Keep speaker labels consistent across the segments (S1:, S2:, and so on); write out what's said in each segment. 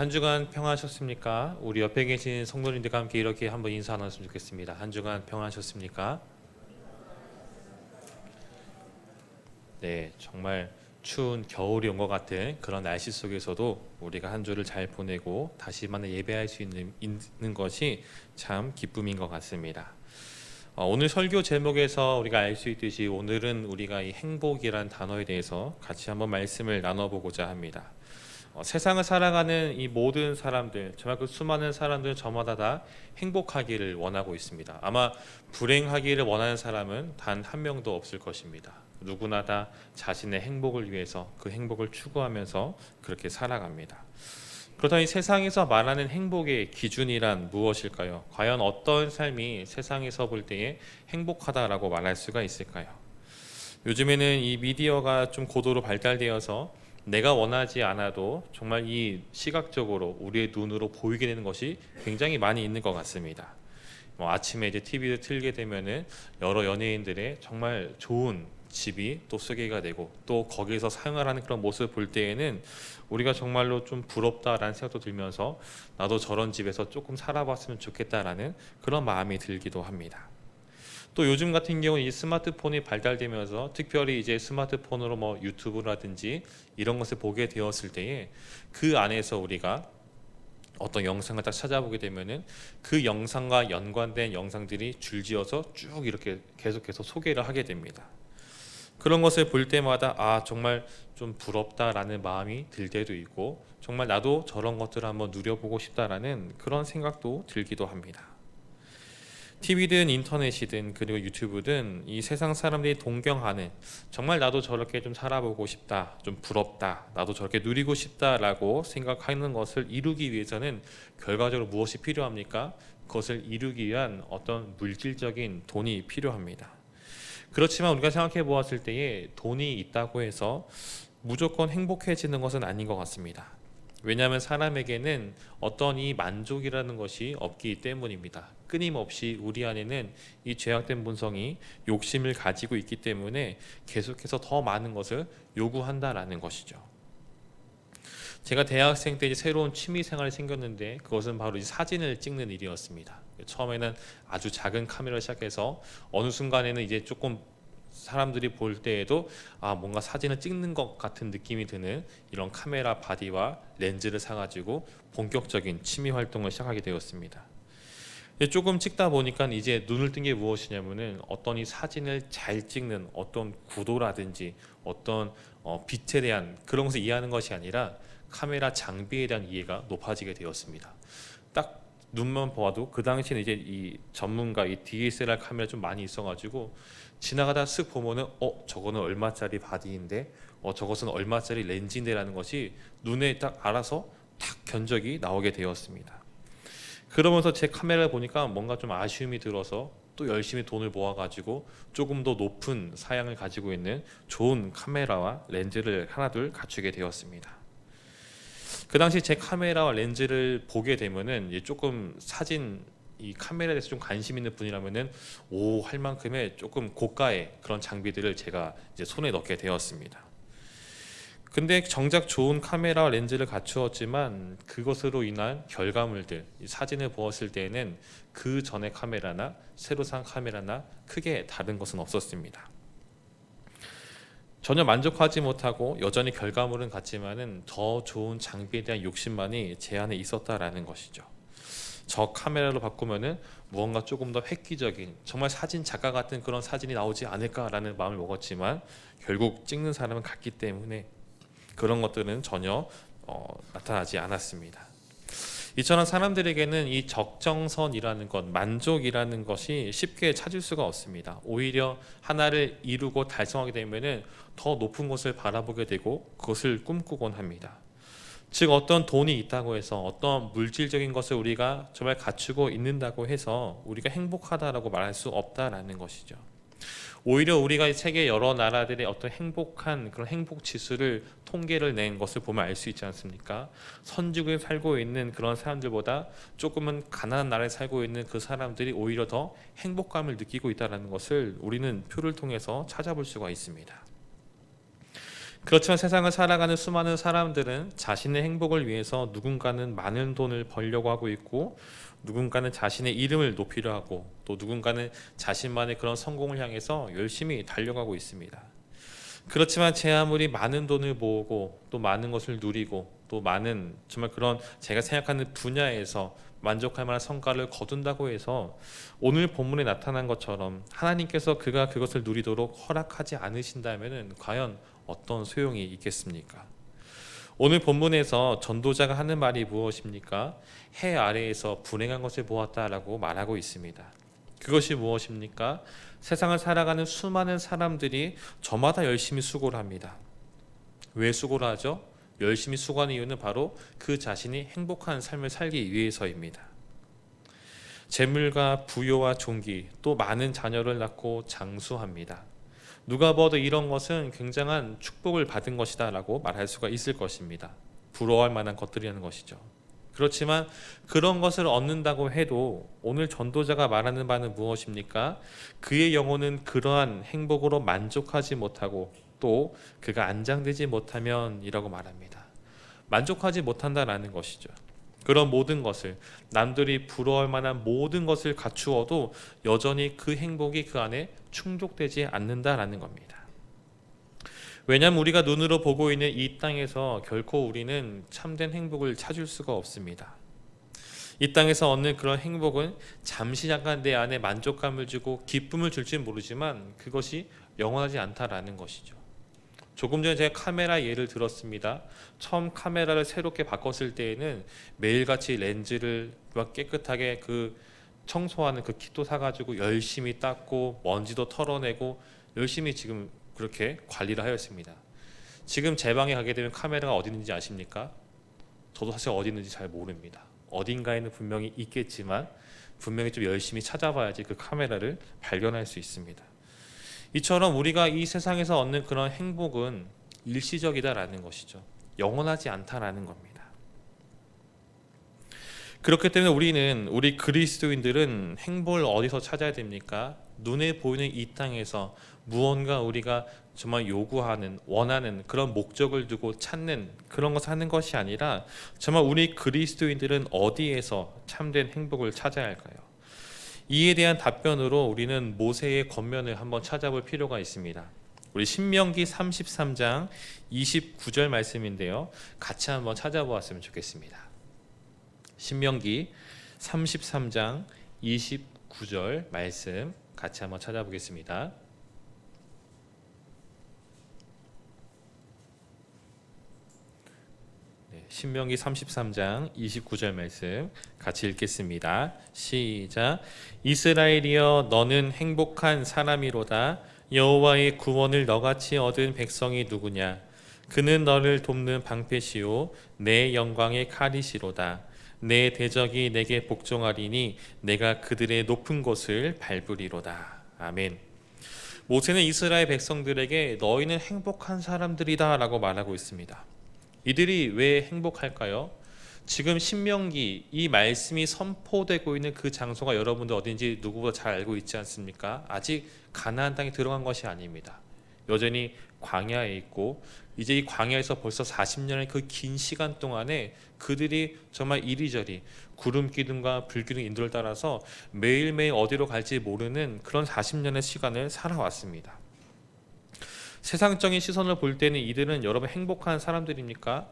S1: 한 주간 평안하셨습니까? 우리 옆에 계신 성도님들과 함께 이렇게 한번 인사 나눴으면 좋겠습니다. 한 주간 평안하셨습니까? 네, 정말 추운 겨울이 온 것 같은 그런 날씨 속에서도 우리가 한 주를 잘 보내고 다시 만나 예배할 수 있는, 있는 것이 참 기쁨인 것 같습니다. 어, 오늘 설교 제목에서 우리가 알 수 있듯이 오늘은 우리가 이 행복이란 단어에 대해서 같이 한번 말씀을 나눠보고자 합니다. 어, 세상을 살아가는 이 모든 사람들, 정말 그 수많은 사람들 저마다 다 행복하기를 원하고 있습니다. 아마 불행하기를 원하는 사람은 단 한 명도 없을 것입니다. 누구나 다 자신의 행복을 위해서 그 행복을 추구하면서 그렇게 살아갑니다. 그렇다면 이 세상에서 말하는 행복의 기준이란 무엇일까요? 과연 어떤 삶이 세상에서 볼 때에 행복하다라고 말할 수가 있을까요? 요즘에는 이 미디어가 좀 고도로 발달되어서 내가 원하지 않아도 정말 이 시각적으로 우리의 눈으로 보이게 되는 것이 굉장히 많이 있는 것 같습니다. 뭐 아침에 이제 TV를 틀게 되면은 여러 연예인들의 정말 좋은 집이 또 소개가 되고 또 거기에서 사용하는 그런 모습을 볼 때에는 우리가 정말로 좀 부럽다라는 생각도 들면서 나도 저런 집에서 조금 살아봤으면 좋겠다라는 그런 마음이 들기도 합니다. 또 요즘 같은 경우 이 스마트폰이 발달되면서 특별히 이제 스마트폰으로 뭐 유튜브라든지 이런 것을 보게 되었을 때에 그 안에서 우리가 어떤 영상을 딱 찾아보게 되면은 그 영상과 연관된 영상들이 줄지어서 쭉 이렇게 계속해서 소개를 하게 됩니다. 그런 것을 볼 때마다 아 정말 좀 부럽다라는 마음이 들 때도 있고 정말 나도 저런 것들을 한번 누려보고 싶다라는 그런 생각도 들기도 합니다. TV든 인터넷이든 그리고 유튜브든 이 세상 사람들이 동경하는 정말 나도 저렇게 좀 살아보고 싶다, 좀 부럽다, 나도 저렇게 누리고 싶다라고 생각하는 것을 이루기 위해서는 결과적으로 무엇이 필요합니까? 그것을 이루기 위한 어떤 물질적인 돈이 필요합니다. 그렇지만 우리가 생각해 보았을 때에 돈이 있다고 해서 무조건 행복해지는 것은 아닌 것 같습니다. 왜냐하면 사람에게는 어떤 이 만족이라는 것이 없기 때문입니다. 끊임없이 우리 안에는 이 죄악된 본성이 욕심을 가지고 있기 때문에 계속해서 더 많은 것을 요구한다라는 것이죠. 제가 대학생 때 이제 새로운 취미 생활이 생겼는데 그것은 바로 이 사진을 찍는 일이었습니다. 처음에는 아주 작은 카메라를 시작해서 어느 순간에는 이제 조금 사람들이 볼 때에도 아 뭔가 사진을 찍는 것 같은 느낌이 드는 이런 카메라 바디와 렌즈를 사가지고 본격적인 취미 활동을 시작하게 되었습니다. 조금 찍다 보니까 이제 눈을 뜬 게 무엇이냐면은 어떤 이 사진을 잘 찍는 어떤 구도라든지 어떤 어, 빛에 대한 그런 것을 이해하는 것이 아니라 카메라 장비에 대한 이해가 높아지게 되었습니다. 딱 눈만 보아도 그 당시에는 이제 이 전문가 이 DSLR 카메라 좀 많이 있어가지고 지나가다 쓱 보면은 어 저거는 얼마짜리 바디인데 어 저것은 얼마짜리 렌즈인데라는 것이 눈에 딱 알아서 탁 견적이 나오게 되었습니다. 그러면서 제 카메라를 보니까 뭔가 좀 아쉬움이 들어서 또 열심히 돈을 모아가지고 조금 더 높은 사양을 가지고 있는 좋은 카메라와 렌즈를 하나둘 갖추게 되었습니다. 그 당시 제 카메라와 렌즈를 보게 되면은 조금 사진 이 카메라에 대해서 좀 관심 있는 분이라면은 오 할 만큼의 조금 고가의 그런 장비들을 제가 이제 손에 넣게 되었습니다. 근데 정작 좋은 카메라 렌즈를 갖추었지만 그것으로 인한 결과물들 사진을 보았을 때에는 그 전의 카메라나 새로 산 카메라나 크게 다른 것은 없었습니다. 전혀 만족하지 못하고 여전히 결과물은 같지만은 더 좋은 장비에 대한 욕심만이 제 안에 있었다라는 것이죠. 저 카메라로 바꾸면은 무언가 조금 더 획기적인 정말 사진 작가 같은 그런 사진이 나오지 않을까라는 마음을 먹었지만 결국 찍는 사람은 같기 때문에 그런 것들은 전혀 어, 나타나지 않았습니다. 이처럼 사람들에게는 이 적정선이라는 것, 만족이라는 것이 쉽게 찾을 수가 없습니다. 오히려 하나를 이루고 달성하게 되면은 더 높은 것을 바라보게 되고 그것을 꿈꾸곤 합니다. 즉 어떤 돈이 있다고 해서 어떤 물질적인 것을 우리가 정말 갖추고 있는다고 해서 우리가 행복하다라고 말할 수 없다라는 것이죠. 오히려 우리가 세계 여러 나라들의 어떤 행복한 그런 행복 지수를 통계를 낸 것을 보면 알 수 있지 않습니까? 선진국에 살고 있는 그런 사람들보다 조금은 가난한 나라에 살고 있는 그 사람들이 오히려 더 행복감을 느끼고 있다는 것을 우리는 표를 통해서 찾아볼 수가 있습니다. 그렇지만 세상을 살아가는 수많은 사람들은 자신의 행복을 위해서 누군가는 많은 돈을 벌려고 하고 있고 누군가는 자신의 이름을 높이려 하고 또 누군가는 자신만의 그런 성공을 향해서 열심히 달려가고 있습니다. 그렇지만 제 아무리 많은 돈을 모으고 또 많은 것을 누리고 또 많은 정말 그런 제가 생각하는 분야에서 만족할 만한 성과를 거둔다고 해서 오늘 본문에 나타난 것처럼 하나님께서 그가 그것을 누리도록 허락하지 않으신다면은 과연 어떤 소용이 있겠습니까? 오늘 본문에서 전도자가 하는 말이 무엇입니까? 해 아래에서 불행한 것을 보았다라고 말하고 있습니다. 그것이 무엇입니까? 세상을 살아가는 수많은 사람들이 저마다 열심히 수고를 합니다. 왜 수고를 하죠? 열심히 수고하는 이유는 바로 그 자신이 행복한 삶을 살기 위해서입니다. 재물과 부여와 종기 또 많은 자녀를 낳고 장수합니다. 누가 봐도 이런 것은 굉장한 축복을 받은 것이다라고 말할 수가 있을 것입니다. 부러워할 만한 것들이라는 것이죠. 그렇지만 그런 것을 얻는다고 해도 오늘 전도자가 말하는 바는 무엇입니까? 그의 영혼은 그러한 행복으로 만족하지 못하고 또 그가 안장되지 못하면이라고 말합니다. 만족하지 못한다라는 것이죠. 그런 모든 것을 남들이 부러워할 만한 모든 것을 갖추어도 여전히 그 행복이 그 안에 충족되지 않는다라는 겁니다. 왜냐하면 우리가 눈으로 보고 있는 이 땅에서 결코 우리는 참된 행복을 찾을 수가 없습니다. 이 땅에서 얻는 그런 행복은 잠시 잠깐 내 안에 만족감을 주고 기쁨을 줄지 모르지만 그것이 영원하지 않다라는 것이죠. 조금 전에 제가 카메라 예를 들었습니다. 처음 카메라를 새롭게 바꿨을 때에는 매일같이 렌즈를 막 깨끗하게 그 청소하는 그 킷도 사가지고 열심히 닦고 먼지도 털어내고 열심히 지금 그렇게 관리를 하였습니다. 지금 제 방에 가게 되면 카메라가 어디 있는지 아십니까? 저도 사실 어디 있는지 잘 모릅니다. 어딘가에는 분명히 있겠지만 분명히 좀 열심히 찾아봐야지 그 카메라를 발견할 수 있습니다. 이처럼 우리가 이 세상에서 얻는 그런 행복은 일시적이다라는 것이죠. 영원하지 않다라는 겁니다. 그렇기 때문에 우리는 우리 그리스도인들은 행복을 어디서 찾아야 됩니까? 눈에 보이는 이 땅에서 무언가 우리가 정말 요구하는 원하는 그런 목적을 두고 찾는 그런 것을 하는 것이 아니라 정말 우리 그리스도인들은 어디에서 참된 행복을 찾아야 할까요? 이에 대한 답변으로 우리는 모세의 겉면을 한번 찾아볼 필요가 있습니다. 우리 신명기 33장 29절 말씀인데요. 같이 한번 찾아보았으면 좋겠습니다. 신명기 33장 29절 말씀 같이 한번 찾아보겠습니다. 네, 신명기 33장 29절 말씀 같이 읽겠습니다. 시작. 이스라엘이여 너는 행복한 사람이로다. 여호와의 구원을 너같이 얻은 백성이 누구냐? 그는 너를 돕는 방패시요 내 영광의 칼이시로다. 내 대적이 내게 복종하리니 내가 그들의 높은 곳을 밟으리로다. 아멘. 모세는 이스라엘 백성들에게 너희는 행복한 사람들이다라고 말하고 있습니다. 이들이 왜 행복할까요? 지금 신명기 이 말씀이 선포되고 있는 그 장소가 여러분들 어딘지 누구보다 잘 알고 있지 않습니까? 아직 가나안 땅에 들어간 것이 아닙니다. 여전히 광야에 있고 이제 이 광야에서 벌써 40년의 그 긴 시간 동안에 그들이 정말 이리저리 구름 기둥과 불 기둥 인도를 따라서 매일매일 어디로 갈지 모르는 그런 40년의 시간을 살아왔습니다. 세상적인 시선을 볼 때는 이들은 여러분 행복한 사람들입니까?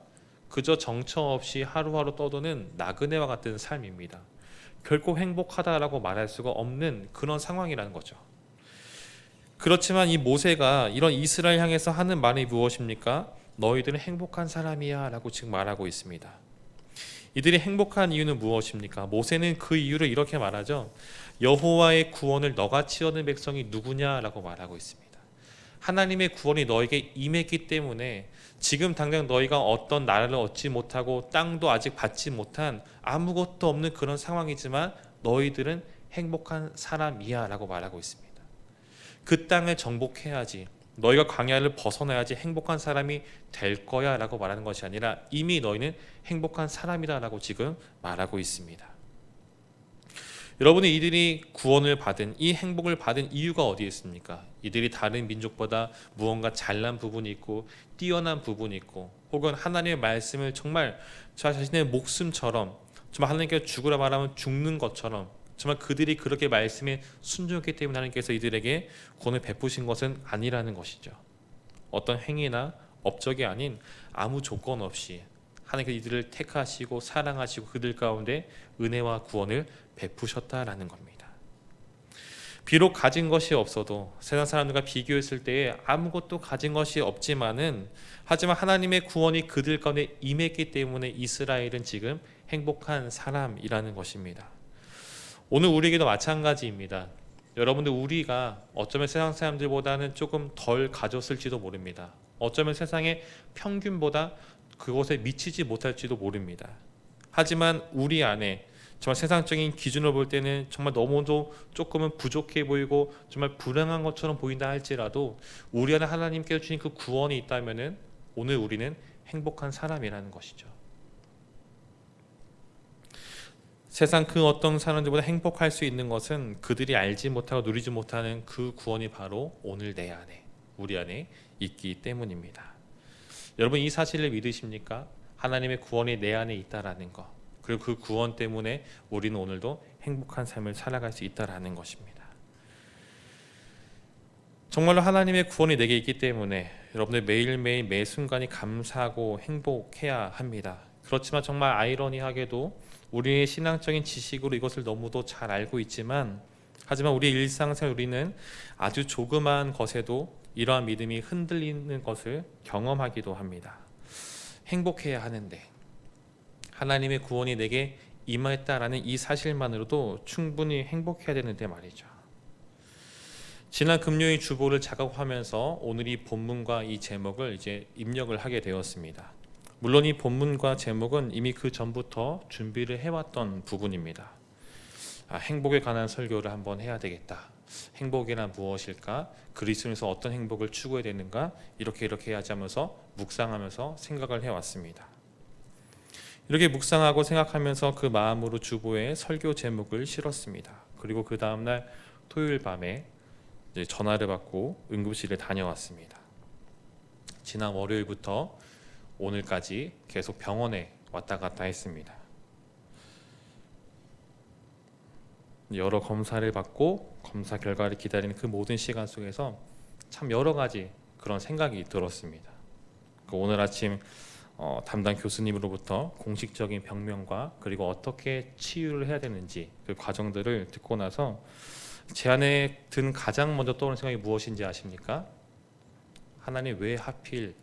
S1: 그저 정처 없이 하루하루 떠도는 나그네와 같은 삶입니다. 결코 행복하다라고 말할 수가 없는 그런 상황이라는 거죠. 그렇지만 이 모세가 이런 이스라엘 향해서 하는 말이 무엇입니까? 너희들은 행복한 사람이야라고 지금 말하고 있습니다. 이들이 행복한 이유는 무엇입니까? 모세는 그 이유를 이렇게 말하죠. 여호와의 구원을 너같이 얻는 백성이 누구냐라고 말하고 있습니다. 하나님의 구원이 너에게 임했기 때문에 지금 당장 너희가 어떤 나라를 얻지 못하고 땅도 아직 받지 못한 아무것도 없는 그런 상황이지만 너희들은 행복한 사람이야라고 말하고 있습니다. 그 땅을 정복해야지 너희가 광야를 벗어나야지 행복한 사람이 될 거야라고 말하는 것이 아니라 이미 너희는 행복한 사람이다라고 지금 말하고 있습니다. 여러분이 이들이 구원을 받은 이 행복을 받은 이유가 어디에 있습니까? 이들이 다른 민족보다 무언가 잘난 부분이 있고 뛰어난 부분이 있고 혹은 하나님의 말씀을 정말 자 자신의 목숨처럼 정말 하나님께 죽으라 말하면 죽는 것처럼 정말 그들이 그렇게 말씀에 순종했기 때문에 하나님께서 이들에게 구원을 베푸신 것은 아니라는 것이죠. 어떤 행위나 업적이 아닌 아무 조건 없이 하나님께서 이들을 택하시고 사랑하시고 그들 가운데 은혜와 구원을 베푸셨다라는 겁니다. 비록 가진 것이 없어도 세상 사람들과 비교했을 때에 아무것도 가진 것이 없지만은 하지만 하나님의 구원이 그들 가운데 임했기 때문에 이스라엘은 지금 행복한 사람이라는 것입니다. 오늘 우리에게도 마찬가지입니다. 여러분들 우리가 어쩌면 세상 사람들보다는 조금 덜 가졌을지도 모릅니다. 어쩌면 세상의 평균보다 그곳에 미치지 못할지도 모릅니다. 하지만 우리 안에 정말 세상적인 기준으로 볼 때는 정말 너무도 조금은 부족해 보이고 정말 불행한 것처럼 보인다 할지라도 우리 안에 하나님께서 주신 그 구원이 있다면은 오늘 우리는 행복한 사람이라는 것이죠. 세상 그 어떤 사람들보다 행복할 수 있는 것은 그들이 알지 못하고 누리지 못하는 그 구원이 바로 오늘 내 안에 우리 안에 있기 때문입니다. 여러분 이 사실을 믿으십니까? 하나님의 구원이 내 안에 있다라는 것. 그리고 그 구원 때문에 우리는 오늘도 행복한 삶을 살아갈 수 있다라는 것입니다. 정말로 하나님의 구원이 내게 있기 때문에 여러분들 매일매일 매 순간이 감사하고 행복해야 합니다. 그렇지만 정말 아이러니하게도 우리의 신앙적인 지식으로 이것을 너무도 잘 알고 있지만 하지만 우리 일상생활 우리는 아주 조그마한 것에도 이러한 믿음이 흔들리는 것을 경험하기도 합니다. 행복해야 하는데 하나님의 구원이 내게 임했다라는 이 사실만으로도 충분히 행복해야 되는데 말이죠. 지난 금요일 주보를 작업하면서 오늘 이 본문과 이 제목을 이제 입력을 하게 되었습니다. 물론 이 본문과 제목은 이미 그 전부터 준비를 해왔던 부분입니다. 아, 행복에 관한 설교를 한번 해야 되겠다. 행복이란 무엇일까? 그리스도에서 어떤 행복을 추구해야 되는가? 이렇게 이렇게 해야지 하면서 묵상하면서 생각을 해왔습니다. 이렇게 묵상하고 생각하면서 그 마음으로 주보에 설교 제목을 실었습니다. 그리고 그 다음날 토요일 밤에 전화를 받고 응급실에 다녀왔습니다. 지난 월요일부터 오늘까지 계속 병원에 왔다 갔다 했습니다. 여러 검사를 받고 검사 결과를 기다리는 그 모든 시간 속에서 참 여러 가지 그런 생각이 들었습니다. 그 오늘 아침 어, 담당 교수님으로부터 공식적인 병명과 그리고 어떻게 치유를 해야 되는지 그 과정들을 듣고 나서 제 안에 든 가장 먼저 떠오르는 생각이 무엇인지 아십니까? 하나님 왜 하필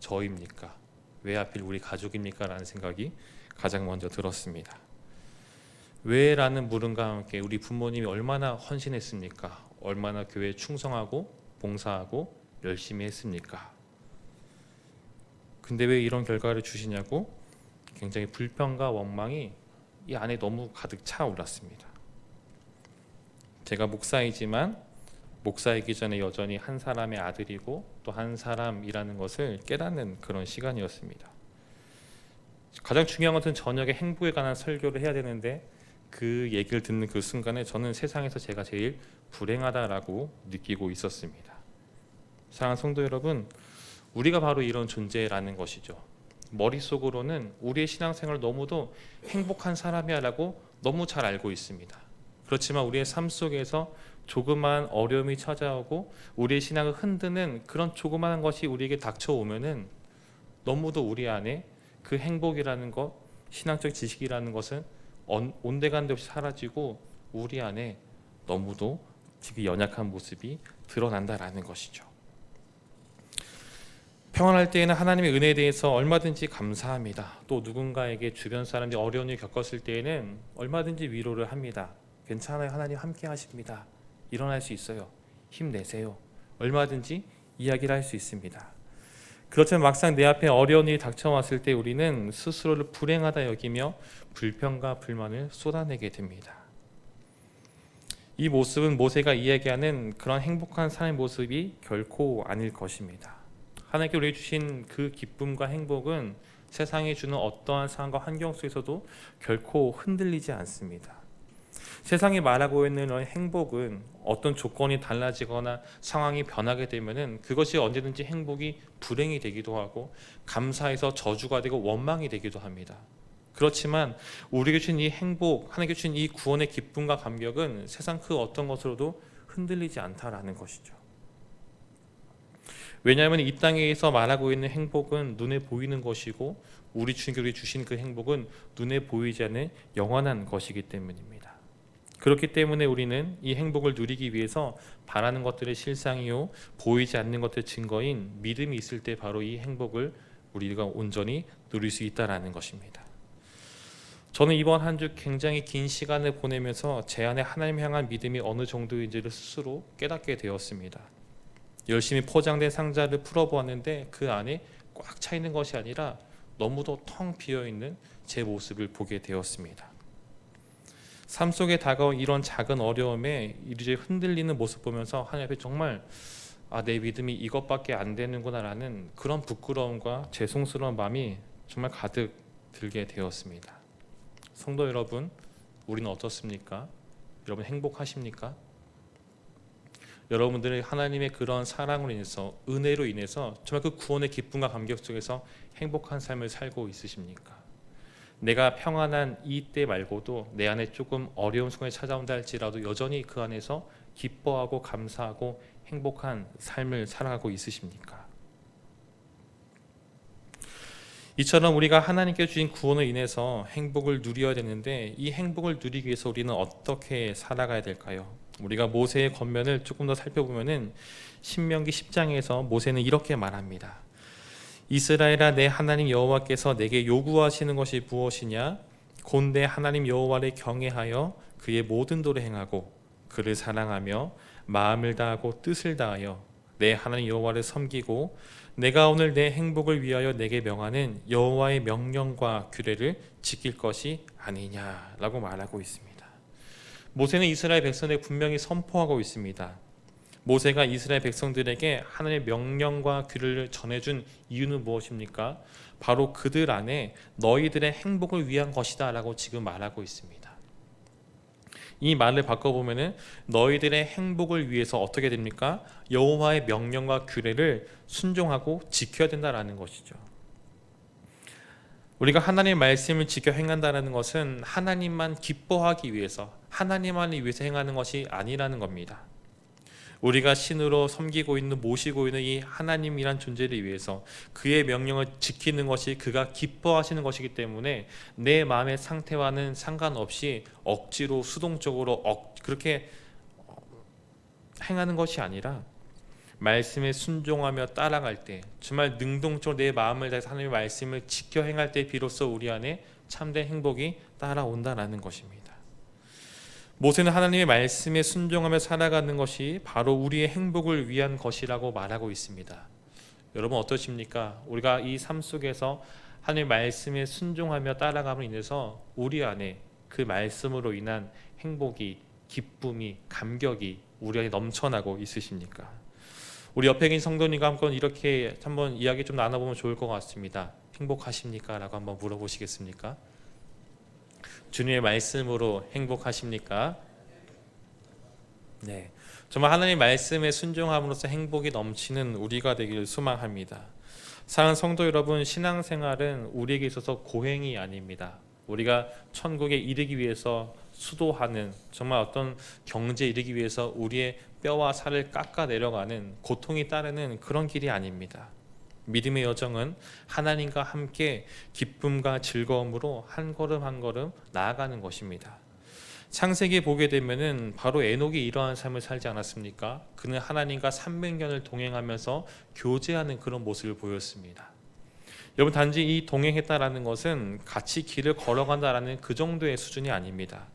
S1: 저입니까? 왜 하필 우리 가족입니까? 라는 생각이 가장 먼저 들었습니다. 왜라는 물음과 함께 우리 부모님이 얼마나 헌신했습니까? 얼마나 교회에 충성하고 봉사하고 열심히 했습니까? 근데 왜 이런 결과를 주시냐고 굉장히 불평과 원망이 이 안에 너무 가득 차올랐습니다. 제가 목사이지만 목사이기 전에 여전히 한 사람의 아들이고 또 한 사람이라는 것을 깨닫는 그런 시간이었습니다. 가장 중요한 것은 저녁에 행복에 관한 설교를 해야 되는데 그 얘기를 듣는 그 순간에 저는 세상에서 제가 제일 불행하다라고 느끼고 있었습니다. 사랑하는 성도 여러분, 우리가 바로 이런 존재라는 것이죠. 머릿속으로는 우리의 신앙생활을 너무도 행복한 사람이야라고 너무 잘 알고 있습니다. 그렇지만 우리의 삶 속에서 조그만 어려움이 찾아오고 우리의 신앙을 흔드는 그런 조그마한 것이 우리에게 닥쳐오면은 너무도 우리 안에 그 행복이라는 것, 신앙적 지식이라는 것은 온데간데 없이 사라지고 우리 안에 너무도 지금 연약한 모습이 드러난다라는 것이죠. 평안할 때에는 하나님의 은혜에 대해서 얼마든지 감사합니다. 또 누군가에게 주변 사람들이 어려운 일 겪었을 때에는 얼마든지 위로를 합니다. 괜찮아요. 하나님 함께 하십니다. 일어날 수 있어요. 힘내세요. 얼마든지 이야기를 할 수 있습니다. 그렇지만 막상 내 앞에 어려운 일이 닥쳐왔을 때 우리는 스스로를 불행하다 여기며 불평과 불만을 쏟아내게 됩니다. 이 모습은 모세가 이야기하는 그런 행복한 삶의 모습이 결코 아닐 것입니다. 하나님께 우리 주신 그 기쁨과 행복은 세상에 주는 어떠한 상황과 환경 속에서도 결코 흔들리지 않습니다. 세상이 말하고 있는 행복은 어떤 조건이 달라지거나 상황이 변하게 되면은 그것이 언제든지 행복이 불행이 되기도 하고 감사해서 저주가 되고 원망이 되기도 합니다. 그렇지만 우리에게 주신 이 행복, 하나님께 주신 이 구원의 기쁨과 감격은 세상 그 어떤 것으로도 흔들리지 않다라는 것이죠. 왜냐하면 이 땅에서 말하고 있는 행복은 눈에 보이는 것이고 우리 주님께 주신 그 행복은 눈에 보이지 않는 영원한 것이기 때문입니다. 그렇기 때문에 우리는 이 행복을 누리기 위해서 바라는 것들의 실상이요 보이지 않는 것들의 증거인 믿음이 있을 때 바로 이 행복을 우리가 온전히 누릴 수 있다라는 것입니다. 저는 이번 한 주 굉장히 긴 시간을 보내면서 제 안에 하나님 향한 믿음이 어느 정도인지를 스스로 깨닫게 되었습니다. 열심히 포장된 상자를 풀어보았는데 그 안에 꽉 차 있는 것이 아니라 너무도 텅 비어 있는 제 모습을 보게 되었습니다. 삶 속에 다가온 이런 작은 어려움에 이제 흔들리는 모습 보면서 하나님 앞에 정말 아, 내 믿음이 이것밖에 안 되는구나라는 그런 부끄러움과 죄송스러운 마음이 정말 가득 들게 되었습니다. 성도 여러분, 우리는 어떻습니까? 여러분 행복하십니까? 여러분들의 하나님의 그런 사랑으로 인해서 은혜로 인해서 정말 그 구원의 기쁨과 감격 속에서 행복한 삶을 살고 있으십니까? 내가 평안한 이때 말고도 내 안에 조금 어려운 순간이 찾아온다 할지라도 여전히 그 안에서 기뻐하고 감사하고 행복한 삶을 살아가고 있으십니까? 이처럼 우리가 하나님께 주신 구원을 인해서 행복을 누려야 되는데 이 행복을 누리기 위해서 우리는 어떻게 살아가야 될까요? 우리가 모세의 겉면을 조금 더 살펴보면은 신명기 10장에서 모세는 이렇게 말합니다. 이스라엘아 내 하나님 여호와께서 내게 요구하시는 것이 무엇이냐? 곤대 하나님 여호와를 경외하여 그의 모든 도를 행하고 그를 사랑하며 마음을 다하고 뜻을 다하여 내 하나님 여호와를 섬기고 내가 오늘 내 행복을 위하여 내게 명하는 여호와의 명령과 규례를 지킬 것이 아니냐라고 말하고 있습니다. 모세는 이스라엘 백성에 분명히 선포하고 있습니다. 모세가 이스라엘 백성들에게 하나님의 명령과 규례를 전해준 이유는 무엇입니까? 바로 그들 안에 너희들의 행복을 위한 것이다 라고 지금 말하고 있습니다. 이 말을 바꿔보면은 너희들의 행복을 위해서 어떻게 됩니까? 여호와의 명령과 규례를 순종하고 지켜야 된다라는 것이죠. 우리가 하나님의 말씀을 지켜 행한다는 것은 하나님만 기뻐하기 위해서 하나님만을 위해서 행하는 것이 아니라는 겁니다. 우리가 신으로 섬기고 있는 모시고 있는 이 하나님이란 존재를 위해서 그의 명령을 지키는 것이 그가 기뻐하시는 것이기 때문에 내 마음의 상태와는 상관없이 억지로 수동적으로 억, 그렇게 행하는 것이 아니라 말씀에 순종하며 따라갈 때 정말 능동적으로 내 마음을 다해서 하나님의 말씀을 지켜 행할 때 비로소 우리 안에 참된 행복이 따라온다라는 것입니다. 모세는 하나님의 말씀에 순종하며 살아가는 것이 바로 우리의 행복을 위한 것이라고 말하고 있습니다. 여러분 어떠십니까? 우리가 이 삶 속에서 하나님의 말씀에 순종하며 따라감으로 인해서 우리 안에 그 말씀으로 인한 행복이 기쁨이 감격이 우리 안에 넘쳐나고 있으십니까? 우리 옆에 계신 성도님과 함께 이렇게 한번 이야기 좀 나눠보면 좋을 것 같습니다. 행복하십니까? 라고 한번 물어보시겠습니까? 주님의 말씀으로 행복하십니까? 네. 정말 하나님 말씀에 순종함으로써 행복이 넘치는 우리가 되기를 소망합니다. 사랑 성도 여러분, 신앙생활은 우리에게 있어서 고행이 아닙니다. 우리가 천국에 이르기 위해서 수도하는 정말 어떤 경제에 이르기 위해서 우리의 뼈와 살을 깎아 내려가는 고통이 따르는 그런 길이 아닙니다. 믿음의 여정은 하나님과 함께 기쁨과 즐거움으로 한 걸음 한 걸음 나아가는 것입니다. 창세기 보게 되면은 바로 에녹이 이러한 삶을 살지 않았습니까? 그는 하나님과 300년을 동행하면서 교제하는 그런 모습을 보였습니다. 여러분 단지 이 동행했다라는 것은 같이 길을 걸어간다라는 그 정도의 수준이 아닙니다.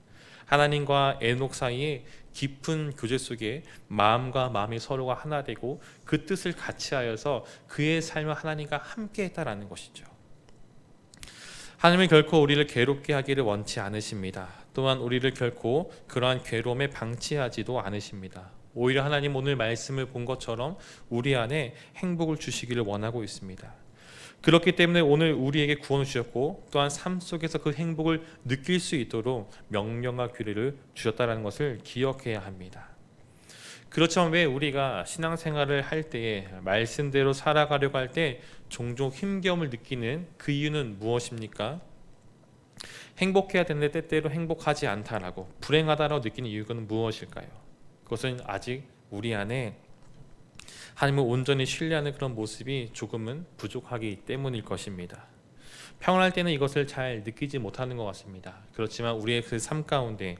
S1: 하나님과 에녹 사이에 깊은 교제 속에 마음과 마음이 서로가 하나 되고 그 뜻을 같이 하여서 그의 삶을 하나님과 함께 했다라는 것이죠. 하나님은 결코 우리를 괴롭게 하기를 원치 않으십니다. 또한 우리를 결코 그러한 괴로움에 방치하지도 않으십니다. 오히려 하나님 오늘 말씀을 본 것처럼 우리 안에 행복을 주시기를 원하고 있습니다. 그렇기 때문에 오늘 우리에게 구원을 주셨고 또한 삶 속에서 그 행복을 느낄 수 있도록 명령과 규례를 주셨다라는 것을 기억해야 합니다. 그렇지만 왜 우리가 신앙생활을 할 때에 말씀대로 살아가려고 할 때 종종 힘겨움을 느끼는 그 이유는 무엇입니까? 행복해야 되는데 때때로 행복하지 않다라고 불행하다라고 느끼는 이유는 무엇일까요? 그것은 아직 우리 안에 하나님을 온전히 신뢰하는 그런 모습이 조금은 부족하기 때문일 것입니다. 평안할 때는 이것을 잘 느끼지 못하는 것 같습니다. 그렇지만 우리의 그 삶 가운데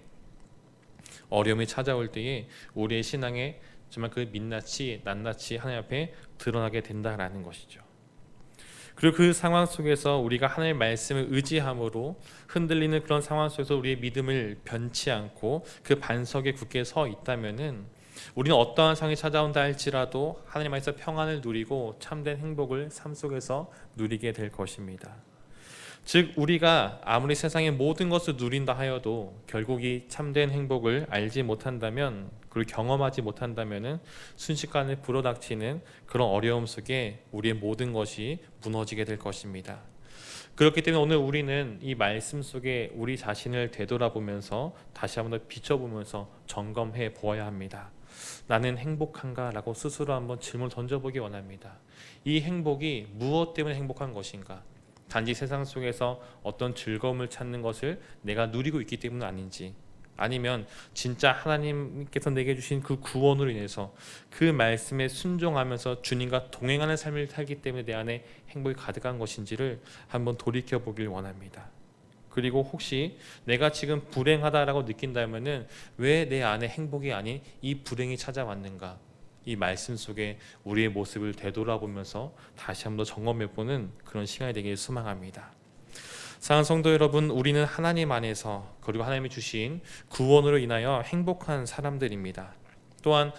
S1: 어려움이 찾아올 때에 우리의 신앙에 정말 그 민낯이 낱낱이 하나님 앞에 드러나게 된다라는 것이죠. 그리고 그 상황 속에서 우리가 하나님의 말씀을 의지함으로 흔들리는 그런 상황 속에서 우리의 믿음을 변치 않고 그 반석에 굳게 서 있다면은 우리는 어떠한 상황이 찾아온다 할지라도 하나님 안에서 평안을 누리고 참된 행복을 삶 속에서 누리게 될 것입니다. 즉 우리가 아무리 세상의 모든 것을 누린다 하여도 결국 이 참된 행복을 알지 못한다면 그리고 경험하지 못한다면은 순식간에 불어닥치는 그런 어려움 속에 우리의 모든 것이 무너지게 될 것입니다. 그렇기 때문에 오늘 우리는 이 말씀 속에 우리 자신을 되돌아보면서 다시 한번 더 비춰보면서 점검해 보아야 합니다. 나는 행복한가라고 스스로 한번 질문을 던져보기 원합니다. 이 행복이 무엇 때문에 행복한 것인가? 단지 세상 속에서 어떤 즐거움을 찾는 것을 내가 누리고 있기 때문 아닌지 아니면 진짜 하나님께서 내게 주신 그 구원으로 인해서 그 말씀에 순종하면서 주님과 동행하는 삶을 살기 때문에 내 안에 행복이 가득한 것인지를 한번 돌이켜 보길 원합니다. 그리고 혹시 내가 지금 불행하다라고 느낀다면은 왜 내 안에 행복이 아닌 이 불행이 찾아왔는가? 이 말씀 속에 우리의 모습을 되돌아보면서 다시 한번 더 점검해보는 그런 시간이 되길 소망합니다. 사랑하는 성도 여러분, 우리는 하나님 안에서 그리고 하나님이 주신 구원으로 인하여 행복한 사람들입니다. 또한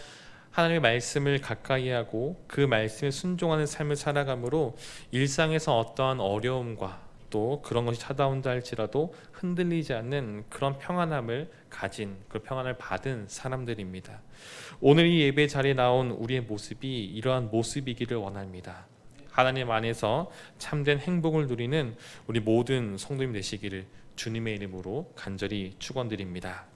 S1: 하나님의 말씀을 가까이 하고 그 말씀에 순종하는 삶을 살아감으로 일상에서 어떠한 어려움과 또 그런 것이 찾아온다 할지라도 흔들리지 않는 그런 평안함을 가진 그 평안을 받은 사람들입니다. 오늘 이 예배 자리에 나온 우리의 모습이 이러한 모습이기를 원합니다. 하나님 안에서 참된 행복을 누리는 우리 모든 성도님 되시기를 주님의 이름으로 간절히 축원드립니다.